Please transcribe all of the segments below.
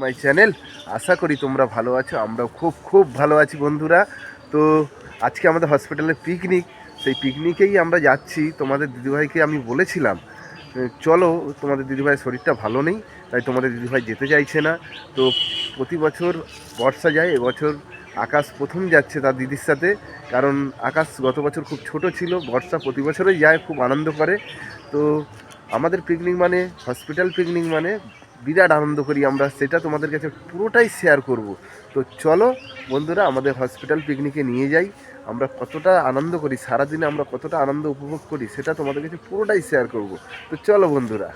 My channel. আশা করি তোমরা ভালো আছো, আমরাও খুব খুব ভালো আছি বন্ধুরা। তো আজকে আমাদের হসপিটালের পিকনিক, সেই পিকনিকেই আমরা যাচ্ছি। তোমাদের দিদিভাইকে আমি বলেছিলাম চলো, তোমাদের দিদিভাইয়ের শরীরটা ভালো নেই, তাই তোমাদের দিদিভাই যেতে চাইছে না। তো প্রতি বছর বর্ষা যায়, এবছর আকাশ প্রথম যাচ্ছে তার দিদির সাথে, কারণ আকাশ গত বছর খুব ছোট ছিল, বর্ষা প্রতি বছরই যায়, খুব আনন্দ করে। তো আমাদের পিকনিক মানে হসপিটাল পিকনিক মানে বিরাট আনন্দ করি আমরা, সেটা তোমাদের কাছে পুরোটাই শেয়ার করব। তো চলো বন্ধুরা, আমাদের হসপিটাল পিকনিকে নিয়ে যাই। আমরা কতটা আনন্দ করি, সারাদিনে আমরা কতটা আনন্দ উপভোগ করি, সেটা তোমাদের কাছে পুরোটাই শেয়ার করব। তো চলো বন্ধুরা।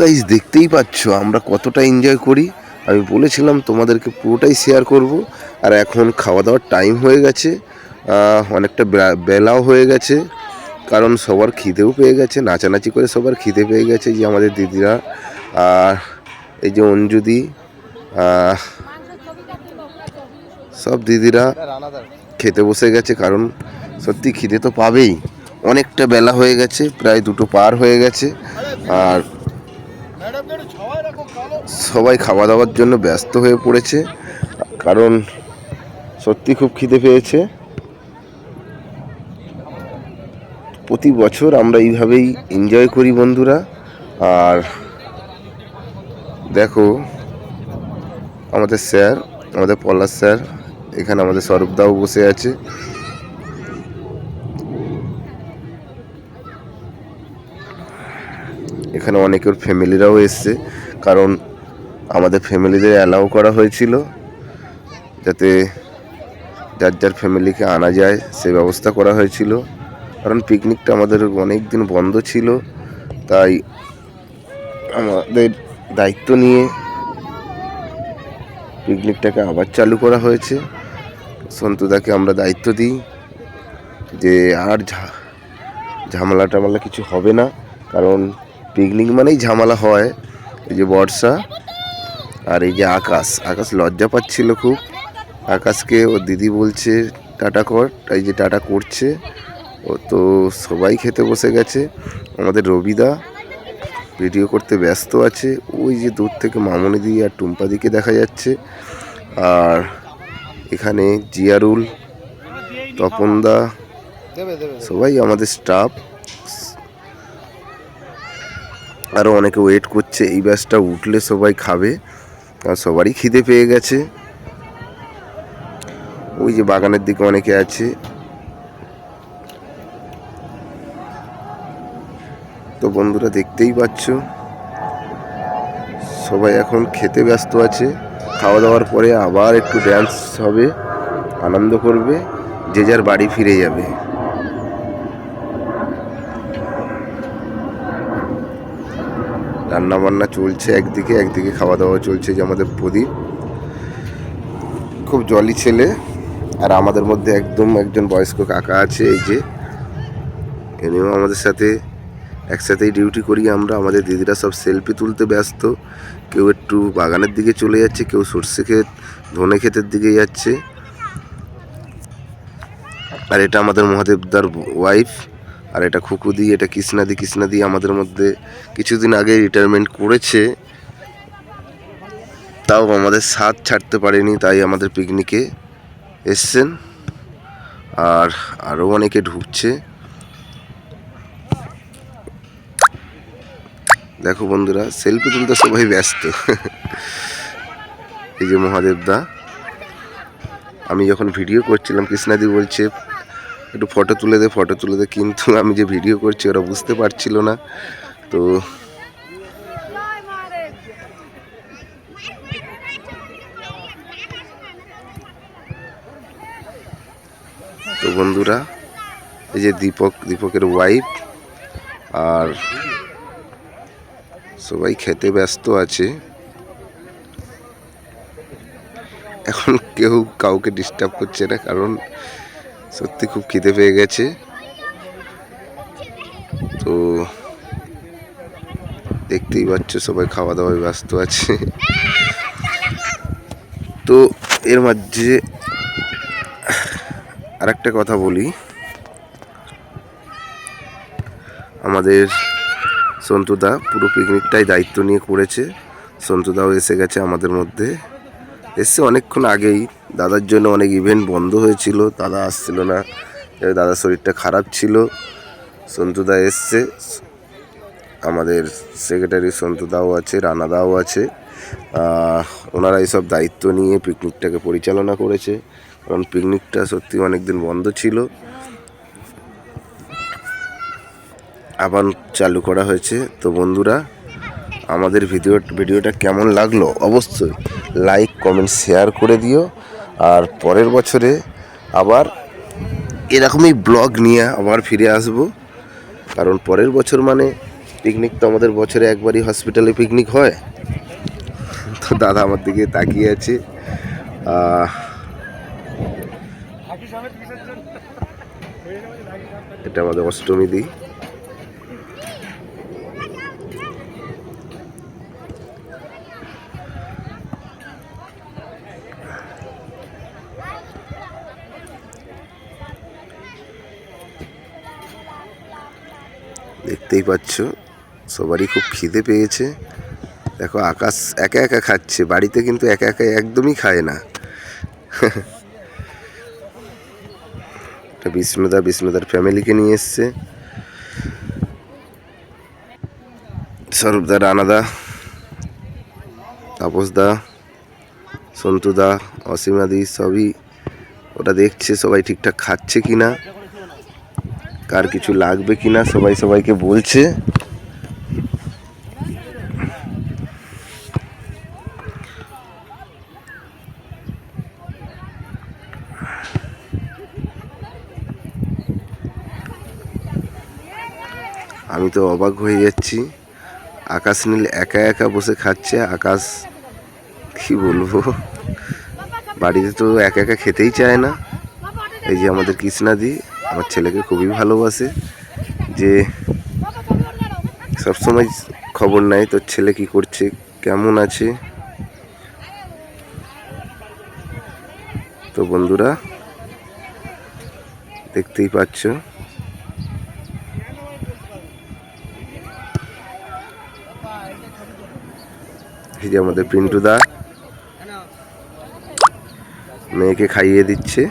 গাইজ দেখতেই পাচ্ছ, আমরা কতটা এনজয় করি। আমি বলেছিলাম তোমাদেরকে পুরোটাই শেয়ার করব, আর এখন খাওয়া দাওয়ার টাইম হয়ে গেছে। অনেকটা বেলাও হয়ে গেছে, কারণ সবার খিদেও পেয়ে গেছে, নাচানাচি করে সবার খিদে পেয়ে গেছে যে আমাদের দিদিরা। আর এই যে অঞ্জুদি সব দিদিরা খেতে বসে গেছে, কারণ সত্যি খিদে তো পাবেই। অনেকটা বেলা হয়ে গেছে, প্রায় দুটো পার হয়ে গেছে, আর সবাই খাওয়া দাওয়ার জন্য ব্যস্ত হয়ে পড়েছে, কারণ সত্যি খুব খিদে পেয়েছে। প্রতি বছর আমরা এইভাবেই এনজয় করি বন্ধুরা, আর দেখো, আমাদের স্যার, আমাদের পলাশ স্যার, এখানে আমাদের সরবদাও বসে আছে। এখানে অনেকের ফ্যামিলিরাও এসছে, কারণ আমাদের ফ্যামিলিদের অ্যালাউ করা হয়েছিল যাতে যার যার ফ্যামিলিকে আনা যায় সে ব্যবস্থা করা হয়েছিল। কারণ পিকনিকটা আমাদের অনেক দিন বন্ধ ছিল, তাই আমাদের দায়িত্ব নিয়ে পিকনিকটাকে আবার চালু করা হয়েছে। সন্তুদাকে আমরা দায়িত্ব দিই যে আর ঝামেলা টামেলা কিছু হবে না, কারণ পিকনিক মানেই ঝামেলা হয়। এই যে বর্ষা আর এই যে আকাশ আকাশ লজ্জা পাচ্ছিল খুব। আকাশকে ও দিদি বলছে, টাটা কর। এই যে টাটা করছে। ও তো সবাই খেতে বসে গেছে। আমাদের রবিদা ভিডিও করতে ব্যস্ত আছে। ওই যে দূর থেকে মামনি দি আর টুম্পা দিকে দেখা যাচ্ছে। আর এখানে জিয়ারুল, তপনদা, সবাই আমাদের স্টাফ আরও অনেকে ওয়েট করছে। এই ব্যাচটা উঠলে সবাই খাবে। কারণ সবারই খিদে পেয়ে গেছে। ওই যে বাগানের দিকে অনেকে আছে। তো বন্ধুরা দেখতেই পাচ্ছ, সবাই এখন খেতে ব্যস্ত আছে। খাওয়া দাওয়ার পরে আবার একটু ড্যান্স হবে, আনন্দ করবে, যে যার বাড়ি ফিরে যাবে। রান্না বান্না চলছে একদিকে একদিকে খাওয়া দাওয়া চলছে যে আমাদের প্রদীপ। খুব জলি ছেলে। আর আমাদের মধ্যে একদম একজন বয়স্ক কাকা আছে, এই যে। এনেও আমাদের সাথে, একসাথেই ডিউটি করি আমরা। আমাদের দিদিরা সব সেলফি তুলতে ব্যস্ত। কেউ একটু বাগানের দিকে চলে যাচ্ছে, কেউ সর্ষে ক্ষেত, ধনে ক্ষেতের দিকে যাচ্ছে। আর এটা আমাদের মহাদেবদার ওয়াইফ আর এটা খুকুদি, এটা কৃষ্ণাদি কৃষ্ণাদি আমাদের মধ্যে কিছুদিন আগে রিটায়ারমেন্ট করেছে। তাও আমাদের সাথ ছাড়তে পারেনি, তাই আমাদের পিকনিকে এসছেন। আর আরও অনেকে ঢুকছে। দেখো বন্ধুরা সেলফি তুলতে সবাই ব্যস্ত। এই যে মহাদেবদা আমি যখন ভিডিও করছিলাম, কৃষ্ণাদি বলছে একটু ফটো তুলে দে ফটো তুলে দে। কিন্তু আমি যে ভিডিও করছি, ওরা বুঝতে পারছিল না। তো তো বন্ধুরা, এই যে দীপক, দীপকের ওয়াইফ আর সবাই খেতে ব্যস্ত আছে। এখন কেউ কাউকে ডিস্টার্ব করছে না, কারণ সত্যি খুব খিদে পেয়ে গেছে। তো দেখতেই পাচ্ছ সবাই খাওয়া দাওয়ায় ব্যস্ত আছে। তো এর মাঝে আরেকটা কথা বলি। আমাদের সন্তুদা পুরো পিকনিকটাই দায়িত্ব নিয়ে করেছে। সন্তুদাও এসে গেছে আমাদের মধ্যে। এসছে অনেকক্ষণ আগেই দাদার জন্য অনেক ইভেন্ট বন্ধ হয়েছিল, দাদা আসছিল না। দাদার শরীরটা খারাপ ছিল। সন্তুদা এসছে। আমাদের সেক্রেটারি সন্তুদাও আছে, রানাদাও আছে। ওনারা এইসব দায়িত্ব নিয়ে পিকনিকটাকে পরিচালনা করেছে। কারণ পিকনিকটা সত্যি অনেক দিন বন্ধ ছিল। আবার চালু করা হয়েছে। তো বন্ধুরা, আমাদের ভিডিও ভিডিওটা কেমন লাগল? অবশ্যই। লাইক কমেন্ট শেয়ার করে দিও। আর পরের বছরে আবার এরকমই ব্লগ নিয়ে আবার ফিরে আসব। কারণ পরের বছর মানে পিকনিক তো আমাদের বছরে একবারই হসপিটালে পিকনিক হয়। তো দাদা আমার দিকে তাকিয়ে আছে। এটা আমাদের অষ্টমী দিই দেখতেই পাচ্ছ, সবারই খুব খিদে পেয়েছে। দেখো, আকাশ একা একা খাচ্ছে, বাড়িতে কিন্তু একা একা একদমই খায় না। বিষ্ণুদা বিষ্ণুদার ফ্যামিলিকে নিয়ে এসছে। স্বরূপদা রানাদা, তাপসদা, সন্তুদা, অসীমাদি সবই ওটা দেখছে, সবাই ঠিকঠাক খাচ্ছে কিনা। কার কিছু লাগবে কিনা সবাই সবাইকে বলছে। আমি তো অবাক হয়ে যাচ্ছি। আকাশ নীল একা একা বসে খাচ্ছে। আকাশ, কি বলব? বাড়িতে তো একা একা খেতেই চায় না। এই যে আমাদের কৃষ্ণাদি। আমার ছেলেকে খুবই ভালোবাসে যে সবসময় খবর নাই তোর ছেলে কি করছে, কেমন আছে। তো বন্ধুরা, দেখতেই পাচ্ছ। এই যে আমাদের পিন্টু দা মেয়েকে খাইয়ে দিচ্ছে।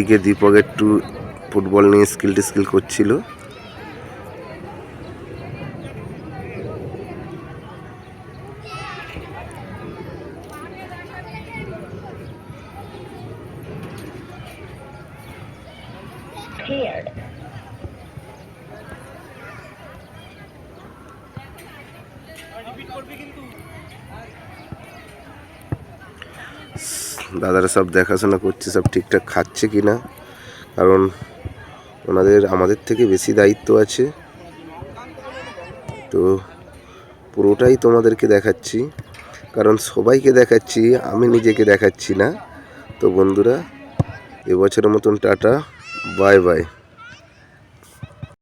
ওদিকে দীপক একটু ফুটবল নিয়ে স্কিল টিস্কিল করছিল। দাদারা সব দেখাশোনা করছে, সব ঠিকঠাক খাচ্ছে কি না কারণ ওনাদের, আমাদের থেকে বেশি দায়িত্ব আছে। তো পুরোটাই তোমাদেরকে দেখাচ্ছি। কারণ সবাইকে দেখাচ্ছি, আমি নিজেকে দেখাচ্ছি না। তো বন্ধুরা, এবছরের মতন টাটা, বাই বাই।